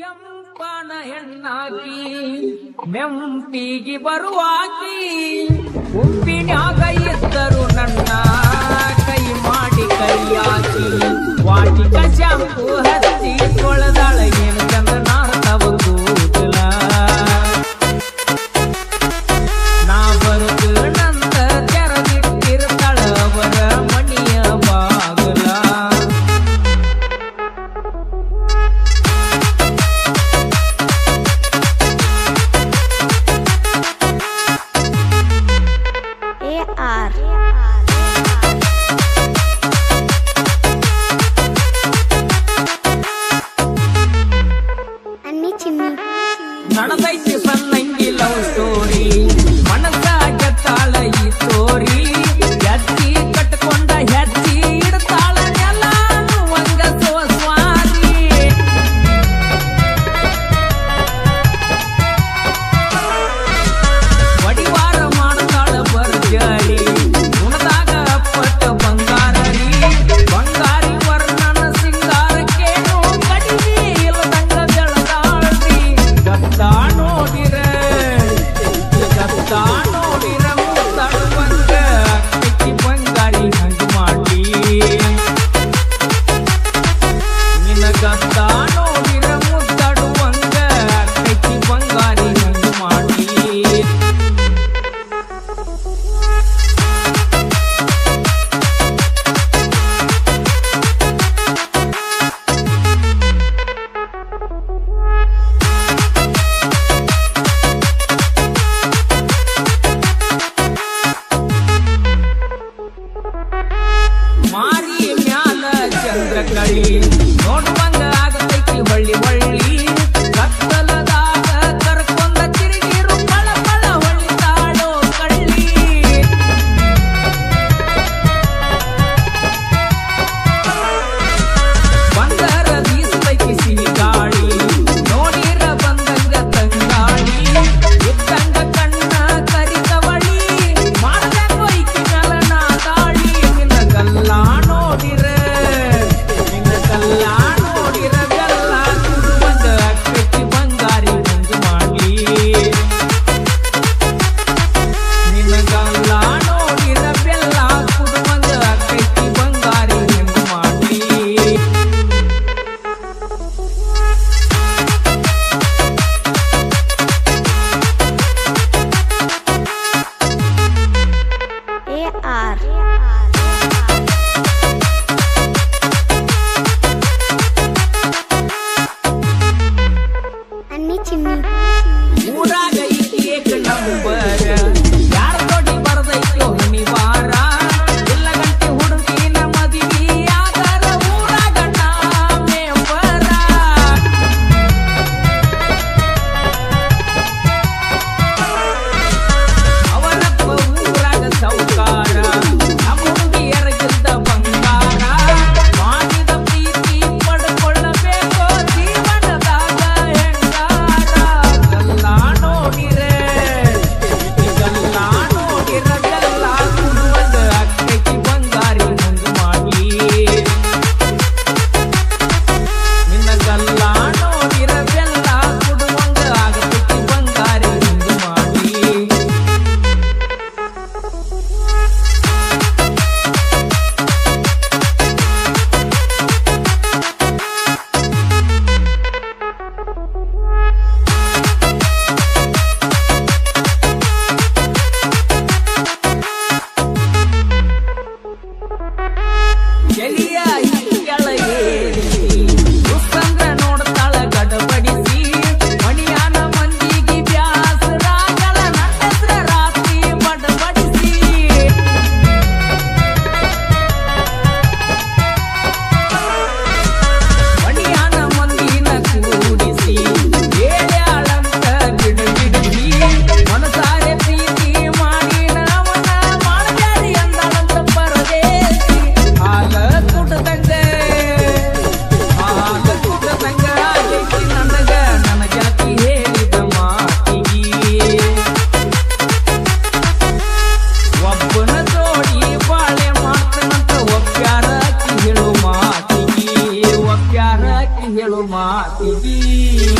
ಕೆಂಪನ ಹೆಣ್ಣಾಕಿ ಮೆಂಪಿಗಿ ಬರುವಾಕಿ ಉಪ್ಪಿನ್ಯಾಗ ಇದ್ದರು ನನ್ನ ಕೈ ಮಾಡಿ ಕೈಯಾಕಿ ವಾಟಿಕ ಶಾಂಪು ಏನು you. હેલો માતી